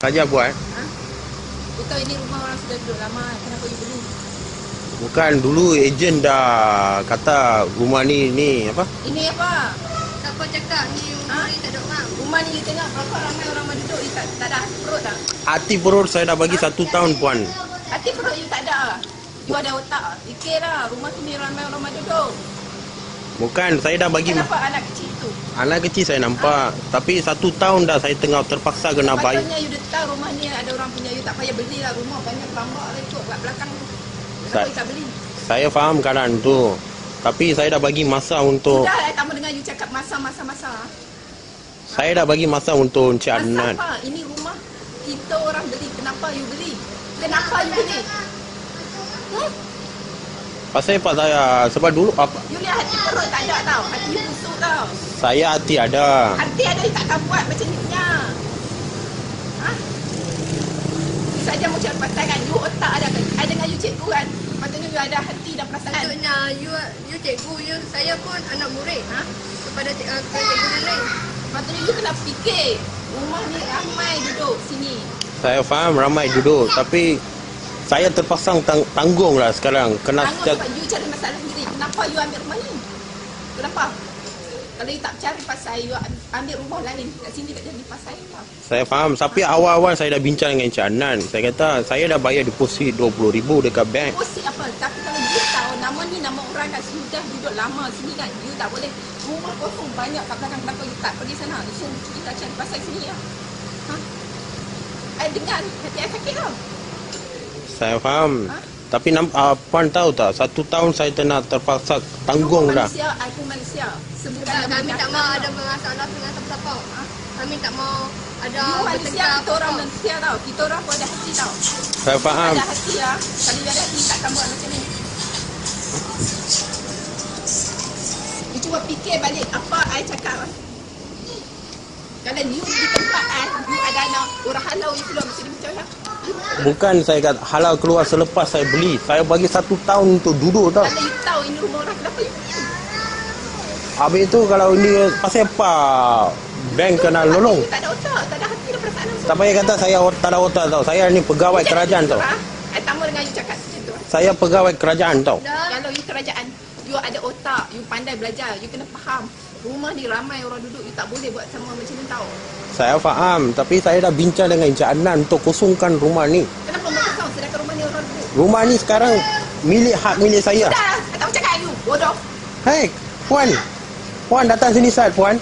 saja buat. Ha? You tahu ini rumah orang sudah duduk lama. Kenapa you beli? Bukan dulu ejen dah kata rumah ni ni apa? Ini apa? Siapa cakap ni Ha? rumah ni tak ada orang? Rumah ni you tengok berapa ramai orang mau duduk. You tak, tak ada hati perut tak? Hati perut saya dah bagi satu tahun puan. Hati perut you tak ada. You ada otak. Fikirlah. Rumah sini ramai orang mau duduk. Bukan saya dah bagi Kenapa anak kecil tu? anak kecil saya nampak. Tapi satu tahun dah saya tengah terpaksa kena bayar. Patutnya you dah tahu rumah ni ada orang punya. You tak payah beli lah rumah. Banyak tambak lah ikut kat belakang tu. Kenapa Sa- you tak beli? Saya faham keadaan tu. Tapi saya dah bagi masa untuk Sudah lah kamu dengar you cakap masa-masa-masa. saya dah bagi masa untuk Encik Masa Adnan. apa? Ini rumah kita orang beli. Kenapa you beli? Kenapa you beli? Hmm? Pasal apa saya sebab dulu apa You lihat hati perut tak ada tau. Hati you busuk tau. saya hati ada. Hati ada you takkan buat macam ni punya. Ha? Saja mau cari pasal kan. You otak ada kan. I dengar you cikgu kan. Patutnya you ada hati dan perasaan. Patutnya you, you cikgu you, saya pun anak murid Ha? kepada cik- uh, kepada cikgu yang lain. Patutnya you kena fikir. Rumah ni ramai duduk sini. Saya faham ramai duduk tapi saya terpaksa tang- tanggung lah sekarang. Kena Tanggung setiap, sebab you cari masalah sendiri. Kenapa you ambil rumah ni? Kenapa? Kalau you tak cari pasal you ambil rumah lain. Kat sini tak jadi pasal apa? saya faham. Tapi awal-awal saya dah bincang dengan Encik Adnan. Saya kata saya dah bayar deposit RM20,000 dekat bank. Posisi apa? Tapi kalau you tahu nama ni nama orang dah sudah duduk lama sini kan. You tak boleh. Rumah kosong banyak kat belakang. Kenapa you tak pergi sana? You suruh kita cari pasal sini ya. Ha? I dengar hati I sakit tau. Saya faham. Ha? Tapi nam- uh, puan tahu tak, satu tahun saya kena terpaksa tanggung dah. Pun manusia. Sebukan Tak, nama kami dia. tak mau ada masalah dengan siapa-siapa. Ha? Kami tak mau ada You manusia, bertengkar kita orang manusia tau. Kita orang pun ada hati tau. Saya faham. Ada hati ya. Kalau ada hati takkan buat macam ni. You cuba fikir balik apa I cakap. ah. Kalau you di tempat I, you ada anak orang halau you keluar macam ni macam mana? Bukan saya kata halal keluar selepas saya beli. Saya bagi satu tahun untuk duduk tau. Kalau you tahu ini rumah orang, kenapa you beli? Habis tu kalau ini pasal apa bank kena nolong. You tak ada otak, tak ada hati dan perasaan. Tak payah kata saya tak ada otak tau. Saya ni pegawai kerajaan tau. I tambah dengan you cakap macam tu. Saya pegawai kerajaan tau. Dah. Kalau you kerajaan, you ada otak, you pandai belajar, you kena faham. Rumah ni ramai orang duduk, you tak boleh buat sama macam ni tau. Saya faham. Tapi saya dah bincang dengan Encik Adnan untuk kosongkan rumah ni. Kenapa kosong sedangkan rumah ni orang duduk? Rumah ni sekarang milik hak milik saya. Dah, I tak cakap you, bodoh. Hei, Puan. Puan datang sini saat Puan.